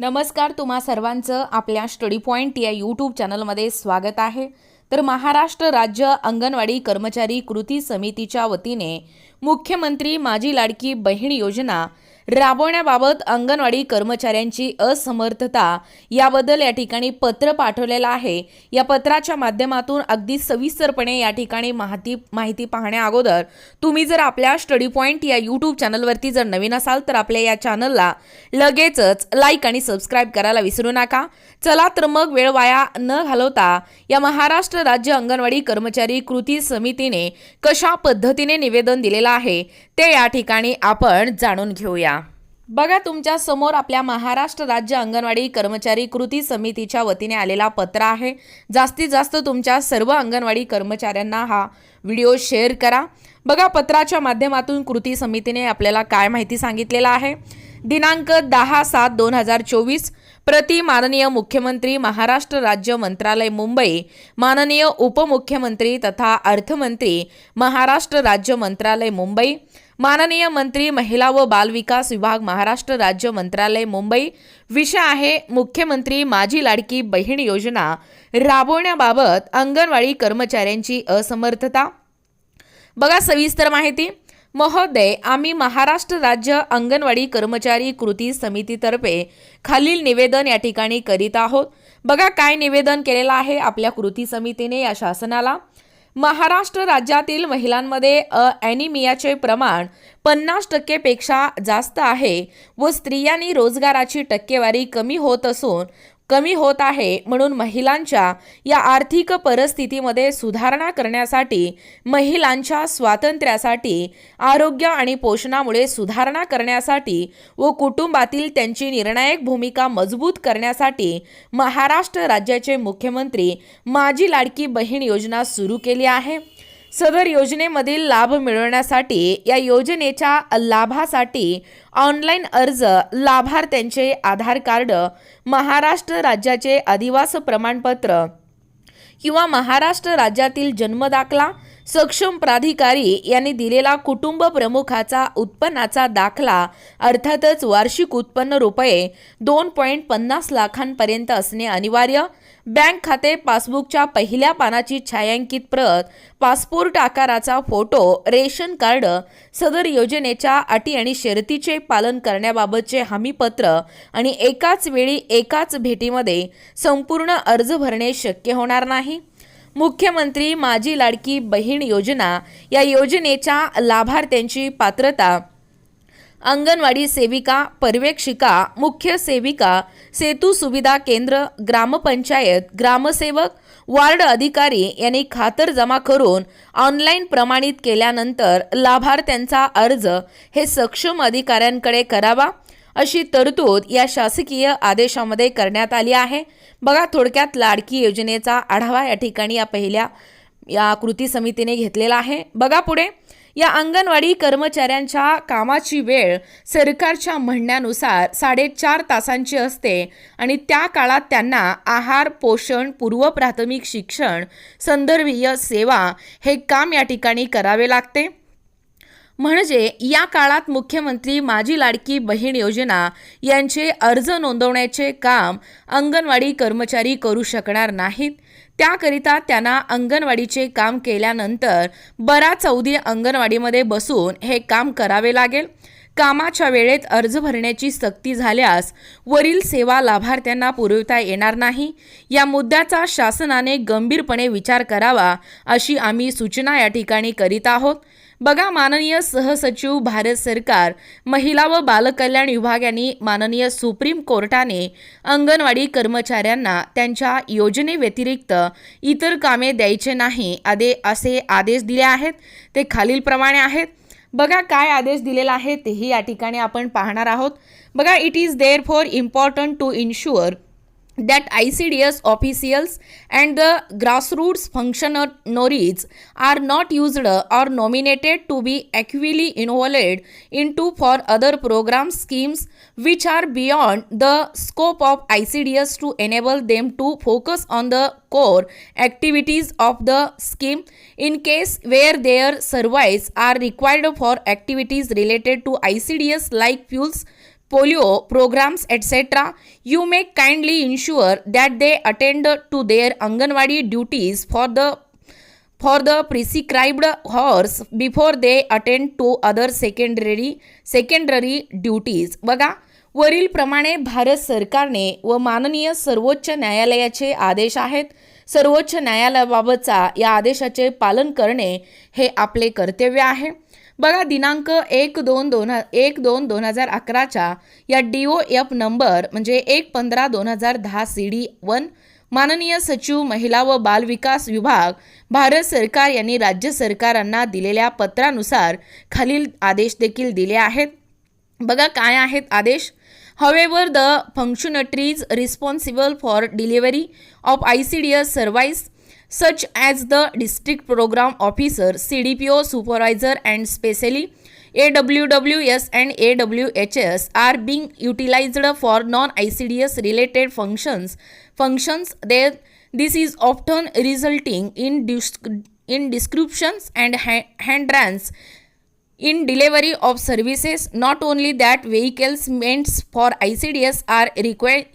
नमस्कार तुम्हा सर्वांचं आपल्या स्टडी पॉईंट या यूट्यूब चॅनलमध्ये स्वागत आहे. तर महाराष्ट्र राज्य अंगणवाडी कर्मचारी कृती समितीच्या वतीने मुख्यमंत्री माझी लाडकी बहीण योजना राबवण्याबाबत अंगणवाडी कर्मचाऱ्यांची असमर्थता याबद्दल या ठिकाणी पत्र पाठवलेलं आहे. या पत्राच्या माध्यमातून अगदी सविस्तरपणे या ठिकाणी माहिती माहिती पाहण्या अगोदर तुम्ही जर आपल्या स्टडी पॉईंट या यूट्यूब चॅनलवरती जर नवीन असाल तर आपल्या या चॅनलला लगेचच लाईक आणि सबस्क्राईब करायला विसरू नका. चला तर मग वेळ वाया न घालवता या महाराष्ट्र राज्य अंगणवाडी कर्मचारी कृती समितीने कशा पद्धतीने निवेदन दिलेलं आहे ते या ठिकाणी आपण जाणून घेऊया. बघा तुमच्यासमोर आपल्या महाराष्ट्र राज्य अंगणवाडी कर्मचारी कृती समितीच्या वतीने आलेला पत्र आहे. जास्तीत जास्त तुमच्या सर्व अंगणवाडी कर्मचाऱ्यांना हा व्हिडिओ शेअर करा. बघा पत्राच्या माध्यमातून कृती समितीने आपल्याला काय माहिती सांगितलेलं आहे? दिनांक दहा सात दोन हजार चोवीस प्रति माननीय मुख्यमंत्री महाराष्ट्र राज्य मंत्रालय मुंबई माननीय उपमुख्यमंत्री तथा अर्थमंत्री महाराष्ट्र राज्य मंत्रालय मुंबई माननीय मंत्री महिला व बालविकास विभाग महाराष्ट्र राज्य मंत्रालय मुंबई. विषय आहे मुख्यमंत्री माझी लाडकी बहीण योजना. राबवण्याबाबत अंगणवाडी कर्मचाऱ्यांची असमर्थता. बघा सविस्तर माहिती. महोदय आम्ही महाराष्ट्र राज्य अंगणवाडी कर्मचारी कृती समितीतर्फे खालील निवेदन या ठिकाणी करीत आहोत. बघा काय निवेदन केलेलं आहे आपल्या कृती समितीने या शासनाला. महाराष्ट्र राज्यातील महिलांमध्ये अ ॲनिमियाचे प्रमाण पन्नास टक्केपेक्षा जास्त आहे व स्त्रियांनी रोजगाराची टक्केवारी कमी होत असून कमी होत आहे म्हणून महिलांच्या या आर्थिक परिस्थितीमध्ये सुधारणा करण्यासाठी महिलांच्या स्वातंत्र्यासाठी आरोग्य आणि पोषणामुळे सुधारणा करण्यासाठी व कुटुंबातील त्यांची निर्णायक भूमिका मजबूत करण्यासाठी महाराष्ट्र राज्याचे मुख्यमंत्री माझी लाडकी बहीण योजना सुरू केली आहे. सदर योजनेमधील लाभ मिळवण्यासाठी या योजनेच्या लाभासाठी ऑनलाईन अर्ज लाभार्थ्यांचे आधार कार्ड महाराष्ट्र राज्याचे अधिवास प्रमाणपत्र किंवा महाराष्ट्र राज्यातील जन्मदाखला सक्षम प्राधिकारी यांनी दिलेला कुटुंब प्रमुखाचा उत्पन्नाचा दाखला अर्थातच वार्षिक उत्पन्न रुपये दोन पॉईंट पन्नास लाखांपर्यंत असणे अनिवार्य. बँक खाते पासबुकच्या पहिल्या पानाची छायांकित प्रत पासपोर्ट आकाराचा फोटो रेशन कार्ड सदर योजनेच्या अटी आणि शर्तीचे पालन करण्याबाबतचे हमीपत्र आणि एकाच वेळी एकाच भेटीमध्ये संपूर्ण अर्ज भरणे शक्य होणार नाही. मुख्यमंत्री माझी लाडकी बहीण योजना या योजनेच्या लाभार्थ्यांची पात्रता अंगणवाडी सेविका पर्यवेक्षिका मुख्य सेविका सेतू सुविधा केंद्र ग्रामपंचायत ग्रामसेवक वार्ड अधिकारी यांनी खातर जमा करून ऑनलाईन प्रमाणित केल्यानंतर लाभार्थ्यांचा अर्ज हे सक्षम अधिकाऱ्यांकडे करावा अशी तरतूद या शासकीय आदेशामध्ये करण्यात आली आहे. बघा थोडक्यात लाडकी योजनेचा आढावा या ठिकाणी या पहिल्या या कृती समितीने घेतलेला आहे. बघा पुढे. या अंगणवाडी कर्मचाऱ्यांच्या कामाची वेळ सरकारच्या म्हणण्यानुसार साडेचार तासांची असते आणि त्या काळात त्यांना आहार पोषण पूर्व प्राथमिक शिक्षण संदर्भीय सेवा हे काम या ठिकाणी करावे लागते. म्हणजे या काळात मुख्यमंत्री माझी लाडकी बहीण योजना यांचे अर्ज नोंदवण्याचे काम अंगणवाडी कर्मचारी करू शकणार नाहीत. त्याकरिता त्यांना अंगणवाडीचे काम केल्यानंतर बराच अवधी अंगणवाडीमध्ये बसून हे काम करावे लागेल. कामाच्या वेळेत अर्ज भरण्याची सक्ती झाल्यास वरील सेवा लाभार्थ्यांना पुरवता येणार नाही. या मुद्द्याचा शासनाने गंभीरपणे विचार करावा अशी आम्ही सूचना या ठिकाणी करीत आहोत. बघा माननीय सहसचिव भारत सरकार महिला व बालकल्याण विभाग यांनी माननीय सुप्रीम कोर्टाने अंगणवाडी कर्मचाऱ्यांना त्यांच्या योजनेव्यतिरिक्त इतर कामे द्यायचे नाही आदे असे आदेश दिले आहेत. ते खालीलप्रमाणे आहेत. बघा काय आदेश दिलेला आहे तेही या ठिकाणी आपण पाहणार आहोत. बघा it is there for important to ensure that ICDS officials and the grassroots functionaries are not used or nominated to be equally involved into for other program schemes which are beyond the scope of ICDS to enable them to focus on the core activities of the scheme in case where their services are required for activities related to ICDS like fuels polio programs etc you may kindly ensure that they attend to their anganwadi duties for the for the prescribed hours before they attend to other secondary secondary duties बघा वरीलप्रमाणे भारत सरकारने व माननीय सर्वोच्च न्यायालयाचे आदेश आहेत सर्वोच्च न्यायालयाबाबतचा या आदेशाचे पालन करणे हे आपले कर्तव्य आहे बघा दिनांक एक दोन दोन एक दोन दोन हजार अकराच्या या डी ओ एफ नंबर म्हणजे एक पंधरा दोन हजार दहा सी डी वन माननीय सचिव महिला व बालविकास विभाग भारत सरकार यांनी राज्य सरकारांना दिलेल्या पत्रानुसार खालील आदेश देखील दिले आहेत. बघा काय आहेत आदेश? However the functionaries responsible for delivery of I C D S service such as the district program officer, CDPO supervisor, and specially AWWS and AWHS are being utilized for non-ICDS related functions. Functions there this is often resulting in in descriptions and ha- hindrance in delivery of services. Not only that, vehicles meant for ICDS are required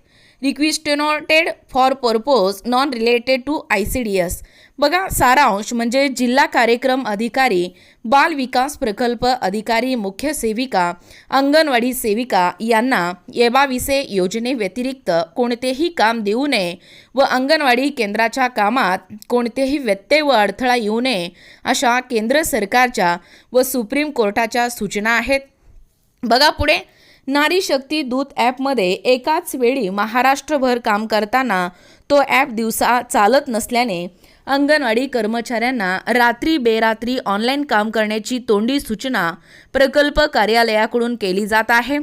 requisitioned for purpose non related to I C D S बघा सारांश म्हणजे जिल्हा कार्यक्रम अधिकारी बाल विकास प्रकल्प अधिकारी मुख्य सेविका अंगणवाडी सेविका यांना येबाविसे योजनेव्यतिरिक्त कोणतेही काम देऊ नये व अंगणवाडी केंद्राच्या कामात कोणतेही व्यत्यय व अडथळा येऊ नये अशा केंद्र सरकारच्या व सुप्रीम कोर्टाच्या सूचना आहेत. बघा पुढे. नारी शक्ती दूत ॲपमध्ये एकाच वेळी महाराष्ट्रभर काम करताना तो ॲप दिवसा चालत नसल्याने अंगणवाडी कर्मचाऱ्यांना रात्री बेरात्री ऑनलाईन काम करण्याची तोंडी सूचना प्रकल्प कार्यालयाकडून केली जात आहे.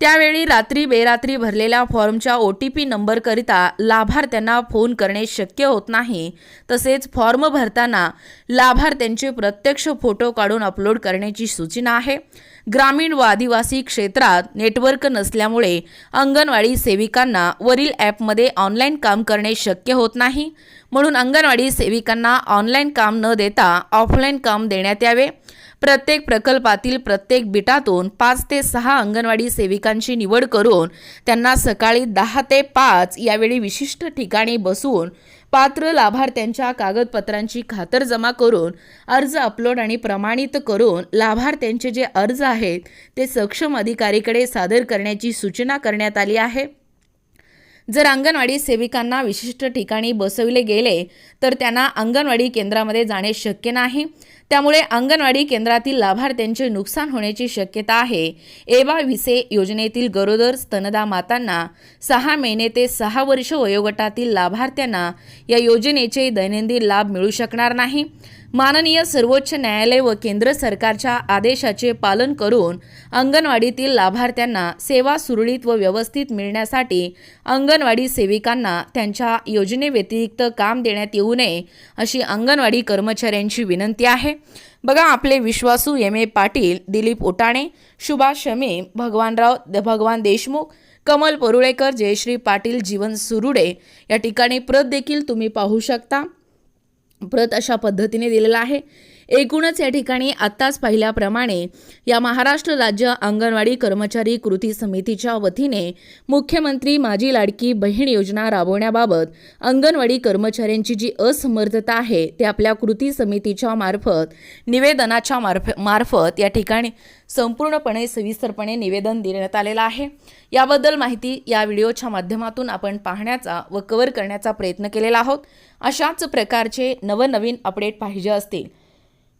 त्यावेळी रात्री बेरात्री भरलेल्या फॉर्मच्या ओ टी पी नंबरकरिता लाभार्थ्यांना फोन करणे शक्य होत नाही. तसेच फॉर्म भरताना लाभार्थ्यांचे प्रत्यक्ष फोटो काढून अपलोड करण्याची सूचना आहे. ग्रामीण व आदिवासी क्षेत्रात नेटवर्क नसल्यामुळे अंगणवाडी सेविकांना वरील ॲपमध्ये ऑनलाईन काम करणे शक्य होत नाही. म्हणून अंगणवाडी सेविकांना ऑनलाईन काम न देता ऑफलाईन काम देण्यात यावे. प्रत्येक प्रकल्पातील प्रत्येक बिटातून पाच ते सहा अंगणवाडी सेविकांची निवड करून त्यांना सकाळी दहा ते पाच यावेळी विशिष्ट ठिकाणी बसवून पात्र लाभार्थ्यांच्या कागदपत्रांची खातरजमा करून अर्ज अपलोड आणि प्रमाणित करून लाभार्थ्यांचे जे अर्ज आहेत ते सक्षम अधिकारीकडे सादर करण्याची सूचना करण्यात आली आहे. जर अंगणवाडी सेविकांना विशिष्ट ठिकाणी बसविले गेले तर त्यांना अंगणवाडी केंद्रामध्ये जाणे शक्य नाही. त्यामुळे अंगणवाडी केंद्रातील लाभार्थ्यांचे नुकसान होण्याची शक्यता आहे. एवा विसे योजनेतील गरोदर स्तनदा मातांना सहा महिने ते सहा वर्ष वयोगटातील लाभार्थ्यांना या योजनेचे दैनंदिन लाभ मिळू शकणार नाही. माननीय सर्वोच्च न्यायालय व केंद्र सरकारच्या आदेशाचे पालन करून अंगणवाडीतील लाभार्थ्यांना सेवा सुरळीत व व्यवस्थित मिळण्यासाठी अंगणवाडी सेविकांना त्यांच्या योजनेव्यतिरिक्त काम देण्यात येऊ नये अशी अंगणवाडी कर्मचाऱ्यांची विनंती आहे. बघा आपले विश्वासू एम. ए. पाटील दिलीप ओटाणे सुभाष शमी भगवानराव द- भगवान देशमुख कमल परुळेकर जयश्री पाटील जीवन सुरुडे या ठिकाणी प्रत देखील तुम्ही पाहू शकता. प्रत अशा पद्धतीने दिलेला आहे. एकूणच या ठिकाणी आत्ताच पाहिल्याप्रमाणे या महाराष्ट्र राज्य अंगणवाडी कर्मचारी कृती समितीच्या वतीने मुख्यमंत्री माझी लाडकी बहीण योजना राबवण्याबाबत अंगणवाडी कर्मचाऱ्यांची जी असमर्थता आहे ते आपल्या कृती समितीच्या मार्फत निवेदनाच्या मार्फ मार्फत या ठिकाणी संपूर्णपणे सविस्तरपणे निवेदन देण्यात आलेलं आहे. याबद्दल माहिती या व्हिडिओच्या माध्यमातून आपण पाहण्याचा व कव्हर करण्याचा प्रयत्न केलेला आहोत. अशाच प्रकारचे नवनवीन अपडेट पाहिजे असतील